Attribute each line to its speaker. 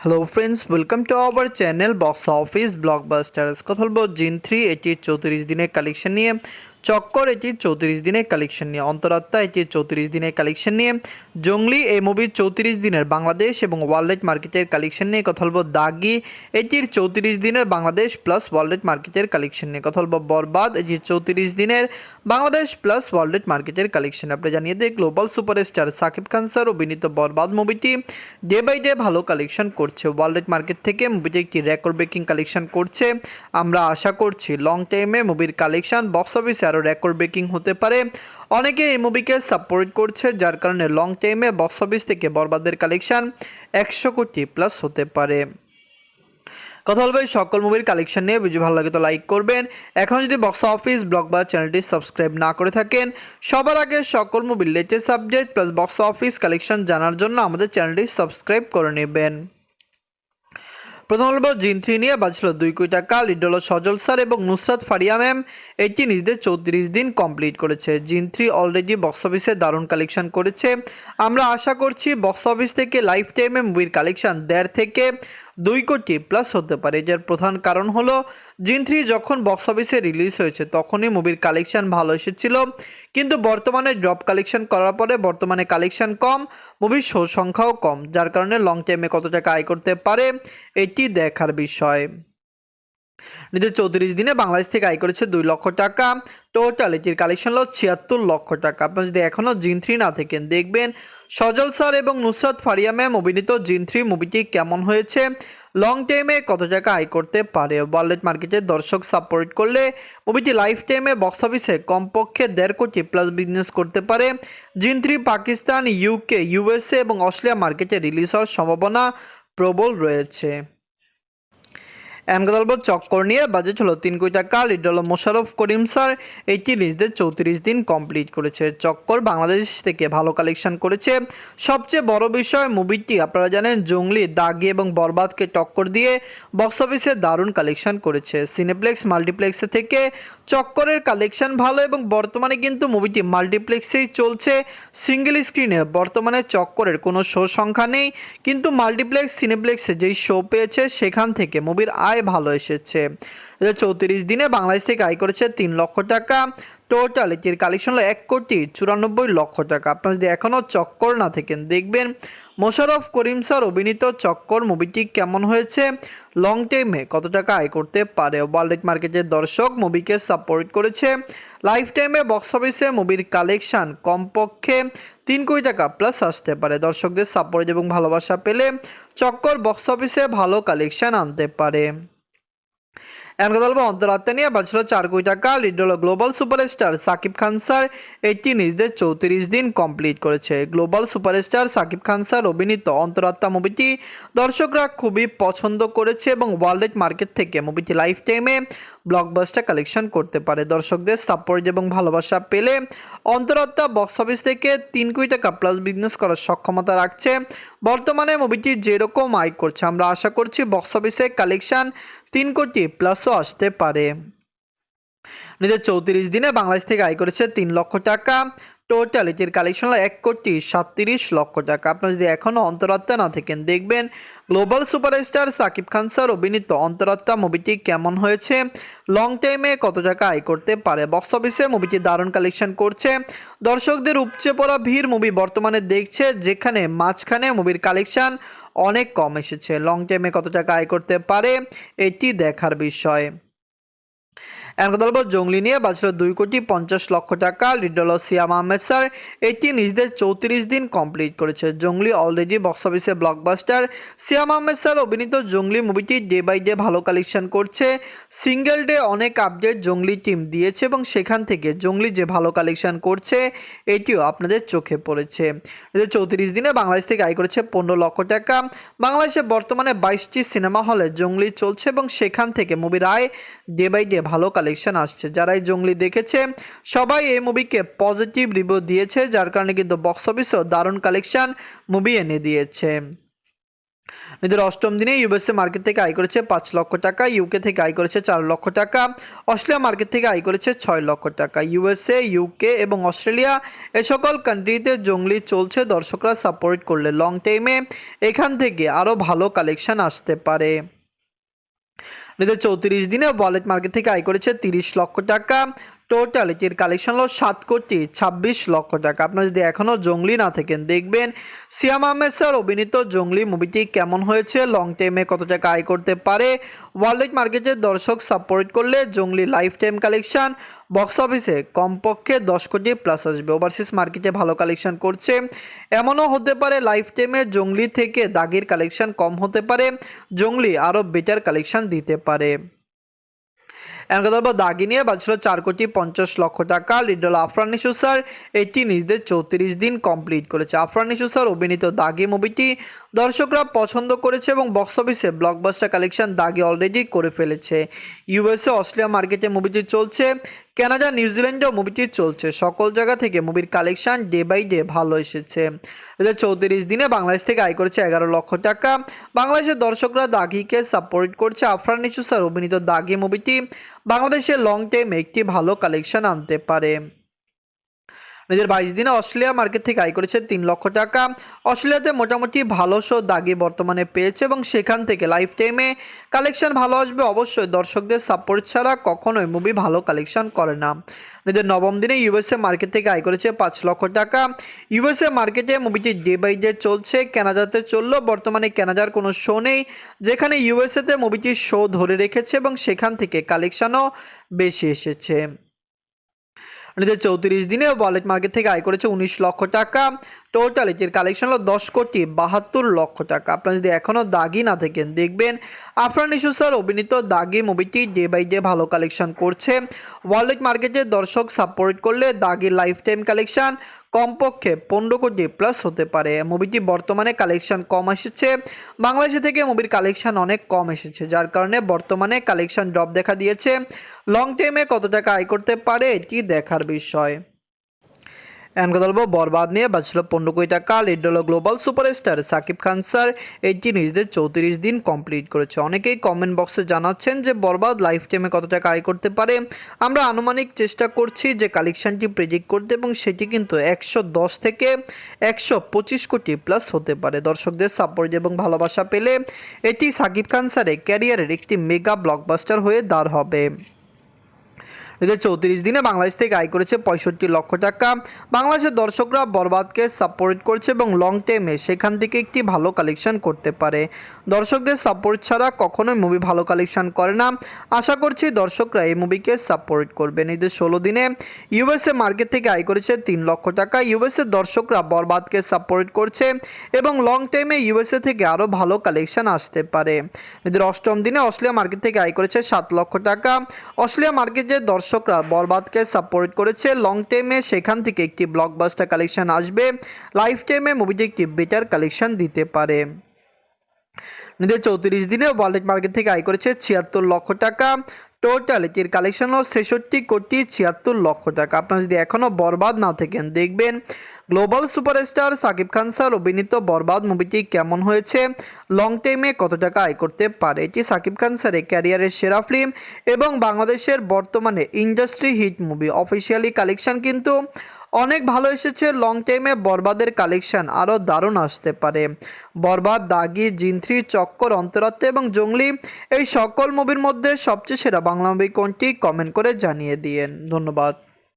Speaker 1: Hello friends welcome to our channel box office blockbusters কথা বলব জিন থ্রি এটির চৌত্রিশ দিনের কালেকশন নিয়ে চক্কর, এটির চৌত্রিশ দিনের কালেকশন নিয়ে, অন্তরাত্মা, এটির চৌত্রিশ দিনের কালেকশন নিয়ে, জঙ্গলি, এই মুভির চৌত্রিশ দিনের বাংলাদেশ এবং ওয়ার্ল্ড মার্কেটের কালেকশন নিয়ে কথা বলব। দাগি, এটির চৌত্রিশ দিনের বাংলাদেশ প্লাস ওয়ার্ল্ড মার্কেটের কালেকশন নিয়ে কথা বলব। বরবাদ, এটির চৌত্রিশ দিনের বাংলাদেশ প্লাস ওয়ার্ল্ড মার্কেটের কালেকশন আপনি জানিয়ে দিয়ে global superstar Shakib Khan sir অভিনীত বরবাদ মুভিটি ডে বাই ডে ভালো কালেকশন করছে। ওয়ার্ল্ড মার্কেট থেকে মুভিটি একটি রেকর্ড ব্রেকিং কালেকশন করছে। আমরা আশা করছি লং টাইমে মুভির কালেকশন বক্স অফিসে আরও রেকর্ড ব্রেকিং হতে পারে। অনেকে এই মুভিকে সাপোর্ট করছে, যার কারণে লং টাইমে বক্স অফিস থেকে বরবাদের কালেকশন একশো কোটি প্লাস হতে পারে। কথা বলবে সকল মুভির কালেকশন নিয়ে। ভিডিও ভালো লাগে তো লাইক করবেন। এখন যদি বক্স অফিস ব্লগ বা চ্যানেলটি সাবস্ক্রাইব না করে থাকেন, সবার আগে সকল মুভির latest update plus box office collection জানার জন্য আমাদের চ্যানেলটি সাবস্ক্রাইব করে নেবেন। প্রথম বলব জিন থ্রি নিয়ে বাজছিল দুই কোটি টাকা। লিডল সজল স্যার এবং নুসরাত ফারিয়া ম্যাম। এটি নিজেদের চৌত্রিশ দিন কমপ্লিট করেছে। জিন থ্রি অলরেডি বক্স অফিসে দারুণ কালেকশন করেছে। আমরা আশা করছি বক্স অফিস থেকে লাইফ টাইমে মুভির কালেকশন দেড় থেকে দুই কোটি প্লাস হতে পারে। যার প্রধান কারণ হলো, জিন থ্রি যখন বক্স অফিসে রিলিজ হয়েছে, তখনই মুভির কালেকশান ভালো এসেছিল। কিন্তু বর্তমানে ড্রপ কালেকশন করার পরে বর্তমানে কালেকশন কম মুভির শো সংখ্যাও কম, যার কারণে লং টাইমে কত টাকা আয় করতে পারে, এটি দেখার বিষয়। নিজের চৌত্রিশ দিনে বাংলাদেশ থেকে আয় করেছে দুই লক্ষ টাকা। টোটাল এটির কালেকশন হলো ছিয়াত্তর লক্ষ টাকা। আপনার যদি এখনও জিন থ্রি না থাকেন, দেখবেন সজল স্যার এবং নুসরাত ফারিয়া ম্যাম অভিনীত জিন থ্রি মুভিটি কেমন হয়েছে? লং টাইমে কত টাকা আয় করতে পারে? ওয়ার্ল্ড মার্কেটে দর্শক সাপোর্ট করলে মুভিটি লাইফ টাইমে বক্স অফিসে কমপক্ষে দেড় কোটি প্লাস বিজনেস করতে পারে। Jinn three Pakistan UK USA এবং অস্ট্রেলিয়া মার্কেটে রিলিজ হওয়ার সম্ভাবনা প্রবল রয়েছে। এমগাদলব চক্কর নিয়ে বাজেট হলো তিন কোটি টাকা। লিড হলো মোশারফ করিম স্যার এইটি নিজদের চৌত্রিশ দিন কমপ্লিট করেছে। চক্কর বাংলাদেশ থেকে ভালো কালেকশন করেছে। সবচেয়ে বড় বিষয় মুভিটি আপনারা জানেন, জঙ্গলি, দাগি এবং বরবাদকে টক্কর দিয়ে বক্স অফিসে দারুণ কালেকশন করেছে। সিনেপ্লেক্স মাল্টিপ্লেক্সে থেকে চক্করের কালেকশন ভালো এবং বর্তমানে কিন্তু মুভিটি মাল্টিপ্লেক্সেই চলছে। সিঙ্গেল স্ক্রিনে বর্তমানে চক্করের কোনো শো সংখ্যা নেই। কিন্তু মাল্টিপ্লেক্স সিনেপ্লেক্সে যেই শো পেয়েছে, সেখান থেকে মুভির আয় ভালো এসেছে। চৌত্রিশ দিনে বাংলাদেশ থেকে আয় করেছে তিন লক্ষ টাকা। টোটাল এটির কালেকশন হলো এক কোটি চুরানব্বই লক্ষ টাকা। আপনারা যদি এখনও চক্কর না থাকেন, দেখবেন মোশারফ করিম স্যার অভিনীত চক্কর মুভিটি কেমন হয়েছে? লং টাইমে কত টাকা আয় করতে পারে? ওয়ার্ল্ড মার্কেটের দর্শক মুভিকে সাপোর্ট করেছে। লাইফ টাইমে বক্স অফিসে মুভির কালেকশন কমপক্ষে তিন কোটি টাকা প্লাস আসতে পারে। দর্শকদের সাপোর্ট এবং ভালোবাসা পেলে চক্কর বক্স অফিসে ভালো কালেকশন আনতে পারে। এমন বলব অন্তরাত্মা নিয়ে বাঁচলো চার কোটি টাকা লিড হলো global superstar Shakib Khan sir এটি নিজেদের চৌত্রিশ দিন কমপ্লিট করেছে। Global superstar Shakib Khan sir অভিনীত অন্তরাত্মা মুভিটি দর্শকরা খুবই পছন্দ করেছে এবং ওয়ার্ল্ড মার্কেট থেকে মুভিটি লাইফ টাইমে ব্লকবাস্টার কালেকশন করতে পারে। দর্শকদের সাপোর্ট এবং ভালোবাসা পেলে অন্তরাত্মা বক্স অফিস থেকে তিন কোটি টাকা প্লাস বিজনেস করার সক্ষমতা রাখছে। বর্তমানে মুভিটি যেরকম আয় করছে, আমরা আশা করছি বক্স অফিসে কালেকশন তিন কোটি প্লাসও আসতে পারে। নিজের চৌত্রিশ দিনে বাংলাদেশ থেকে আয় করেছে তিন লক্ষ টাকা। টোটাল এটির কালেকশন হলো এক কোটি সাতত্রিশ লক্ষ টাকা। আপনারা যদি এখনও অন্তরাত্মা না থাকেন, দেখবেন global superstar Shakib Khan sir অভিনীত অন্তরাত্মা মুভিটি কেমন হয়েছে? লং টাইমে কত টাকা আয় করতে পারে? বক্স অফিসে মুভিটি দারুণ কালেকশন করছে। দর্শকদের উপচে পড়া ভিড় মুভি বর্তমানে দেখছে, যেখানে মাঝখানে মুভির কালেকশন অনেক কম এসেছে। লং টাইমে কত টাকা আয় করতে পারে? এটি দেখার বিষয়। এনকদলব জঙ্গলি নিয়ে বাঁচল দুই কোটি পঞ্চাশ লক্ষ টাকা। লিডল সিয়াম আহমেদ স্যার এটি নিজেদের চৌত্রিশ দিন কমপ্লিট করেছে। জঙ্গলি অলরেডি বক্স অফিসে ব্লকবাস্টার সিয়াম আহমেদ স্যার অভিনীত জঙ্গলি মুভিটি ডে বাই ডে ভালো কালেকশন করছে। সিঙ্গেল ডে অনেক আপডেট জঙ্গলি টিম দিয়েছে এবং সেখান থেকে জঙ্গলি যে ভালো কালেকশন করছে, এটিও আপনাদের চোখে পড়েছে। চৌত্রিশ দিনে বাংলাদেশ থেকে আয় করেছে পনেরো লক্ষ টাকা। বাংলাদেশে বর্তমানে বাইশটি সিনেমা হলে জঙ্গলি চলছে এবং সেখান থেকে মুভির আয় ডে বাই ডে ভালো কালেকশন আসছে। যারা এই জঙ্গলি দেখেছে, সবাই এই মুভিকে পজিটিভ রিভিউ দিয়েছে, যার কারণে কিন্তু বক্স অফিসেও দারুণ কালেকশন মুভি এনে দিয়েছে। নিজের অষ্টম দিনে ইউএসএ মার্কেট থেকে আয় করেছে পাঁচ লক্ষ টাকা ইউকে থেকে আয় করেছে চার লক্ষ টাকা, অস্ট্রেলিয়া মার্কেট থেকে আয় করেছে ছয় লক্ষ টাকা। ইউএসএ ইউকে এবং অস্ট্রেলিয়া এ সকল কান্ট্রিতে জঙ্গলি চলছে, দর্শকরা সাপোর্ট করলে লং টাইমে এখান থেকে আরও ভালো কালেকশন আসতে পারে। নিজের চৌত্রিশ দিনে ওয়ালেট মার্কেট থেকে আয় করেছে তিরিশ লক্ষ টাকা। টোটাল এটির কালেকশন হলো সাত কোটি ছাব্বিশ লক্ষ টাকা। আপনারা যদি এখনও জঙ্গলি না থাকেন, দেখবেন সিয়াম আহমেদ স্যার অভিনীত জঙ্গলি মুভিটি কেমন হয়েছে লং টাইমে কত টাকা আয় করতে পারে ওয়ার্ল্ড মার্কেটের দর্শক সাপোর্ট করলে Jongli lifetime collection box অফিসে কমপক্ষে দশ কোটি প্লাস আসবে। ওভারসিজ মার্কেটে ভালো কালেকশন করছে। এমনও হতে পারে লাইফ টাইমে জঙ্গলি থেকে দাগের কালেকশন কম হতে পারে, জঙ্গলি আরও বেটার কালেকশন দিতে পারে। এমনকি ধরবো দাগি নিয়ে বাজছিল চার কোটি পঞ্চাশ লক্ষ টাকা। লিডল আফরান নিশু এটি নিজেদের চৌত্রিশ দিন কমপ্লিট করেছে। আফরান স্যার অভিনীত দাগি মুভিটি দর্শকরা পছন্দ করেছে এবং বক্স অফিসে ব্লকবাস্টার কালেকশন দাগি অলরেডি করে ফেলেছে। ইউএসএ অস্ট্রেলিয়া মার্কেটে মুভিটি চলছে। কানাডা নিউজিল্যান্ডেও মুভিটি চলছে। সকল জায়গা থেকে মুভির কালেকশন ডে বাই ডে ভালো এসেছে। এদের চৌত্রিশ দিনে বাংলাদেশ থেকে আয় করেছে এগারো লক্ষ টাকা। বাংলাদেশের দর্শকরা দাগিকে সাপোর্ট করছে আফরান নিচু স্যার অভিনীত দাগি মুভিটি বাংলাদেশে লং টাইম একটি ভালো কালেকশন আনতে পারে। নিজের বাইশ দিনে অস্ট্রেলিয়া মার্কেট থেকে আয় করেছে তিন লক্ষ টাকা। অস্ট্রেলিয়াতে মোটামুটি ভালো শো দাগি বর্তমানে পেয়েছে এবং সেখান থেকে লাইফ টাইমে কালেকশন ভালো আসবে অবশ্যই। দর্শকদের সাপোর্ট ছাড়া কখনোই মুভি ভালো কালেকশন করে না। নিজের নবম দিনে ইউএসএ মার্কেট থেকে আয় করেছে পাঁচ লক্ষ টাকা। ইউএসএ মার্কেটে মুভিটি ডে বাই ডে চলছে কানাডাতে চলল, বর্তমানে কানাডার কোনো শো নেই। যেখানে ইউএসএতে মুভিটির শো ধরে রেখেছে এবং সেখান থেকে কালেকশনও বেশি এসেছে। নিজের চৌত্রিশ দিনে ওয়ালেট মার্কেট থেকে আয় করেছে উনিশ লক্ষ টাকা। টোটাল এটির কালেকশন হলো দশ কোটি বাহাত্তর লক্ষ টাকা। আপনারা যদি এখনও দাগি না থাকেন, দেখবেন আফরান ইস্যু স্যার অভিনীত দাগি মুভিটি ডে বাই ডে ভালো কালেকশন করছে। ওয়ালেট মার্কেটে দর্শক সাপোর্ট করলে দাগির লাইফ টাইম কালেকশন কমপক্ষে পনেরো কোটি প্লাস হতে পারে। মুভিটি বর্তমানে কালেকশন কম এসেছে। বাংলাদেশে থেকে মুভির কালেকশন অনেক কম এসেছে, যার কারণে বর্তমানে কালেকশন ড্রপ দেখা দিয়েছে। লং টাইমে কত টাকা আয় করতে পারে, এটি দেখার বিষয়। এখন কথা বরবাদ নিয়ে বাঁচল পনেরো কোটি টাকা। লিড হলো global superstar Shakib Khan sir এটি নিজেদের চৌত্রিশ দিন কমপ্লিট করেছে। অনেকেই কমেন্ট বক্সে জানাচ্ছেন যে বরবাদ লাইফ টাইমে কত টাকা আয় করতে পারে। আমরা আনুমানিক চেষ্টা করছি যে কালেকশনটি প্রেডিক্ট করতে এবং সেটি কিন্তু একশো দশ থেকে একশো পঁচিশ কোটি প্লাস হতে পারে। দর্শকদের সাপোর্ট এবং ভালোবাসা পেলে এটি সাকিব খান স্যারের ক্যারিয়ারের একটি মেগা ব্লকবাস্টার হয়ে দাঁড় হবে। চৌত্রিশ দিনে বাংলাদেশ থেকে আয় করেছে পঁয়ষট্টি লক্ষ টাকা। বাংলাদেশের দর্শকরা বরবাদকে সাপোর্ট করছে এবং লং টাইমে সেখান থেকে একটি ভালো কালেকশন করতে পারে। দর্শকদের সাপোর্ট ছাড়া কখনোই মুভি ভালো কালেকশন করে না। আশা করছি দর্শকরা এই মুভিকে সাপোর্ট করবেন এদের ষোলো দিনে ইউএসএ মার্কেট থেকে আয় করেছে তিন লক্ষ টাকা। ইউএসএ দর্শকরা বরবাদকে সাপোর্ট করছে এবং লং টাইমে ইউএসএ থেকে আরও ভালো কালেকশন আসতে পারে। এদের অষ্টম দিনে অস্ট্রেলিয়া মার্কেট থেকে আয় করেছে সাত লক্ষ টাকা। অস্ট্রেলিয়া মার্কেটের দর্শকরা বরবাদকে সাপোর্ট করেছে। লং টাইমে সেখান থেকে একটি ব্লকবাস্টার কালেকশন আসবে। লাইফ টাইমে মুভিটি একটি বেটার কালেকশন দিতে পারে। নিজের চৌত্রিশ দিনে ওয়ালেট মার্কেট থেকে আয় করেছে ছিয়াত্তর লক্ষ টাকা। টোটাল এটির কালেকশন হল ছেষট্টি কোটি ছিয়াত্তর লক্ষ টাকা। আপনারা যদি এখনও বরবাদ না থাকেন, দেখবেন global superstar Shakib Khan sir অভিনীত বরবাদ মুভিটি কেমন হয়েছে? লং টাইমে কত টাকা আয় করতে পারে এটি সাকিব খান স্যারের ক্যারিয়ারের সেরা ফিল্ম এবং বাংলাদেশের বর্তমানে industry hit movie officially collection কিন্তু অনেক ভালো এসেছে। লং টাইমে বরবাদের কালেকশন আরও দারুণ আসতে পারে। বরবাদ, দাগি, জিন্ত্রি, চক্কর, অন্তরাত্মা এবং জঙ্গলি এই সকল মুভির মধ্যে সবচেয়ে সেরা বাংলা মুভি কোনটি? কমেন্ট করে জানিয়ে দিয়েন। ধন্যবাদ।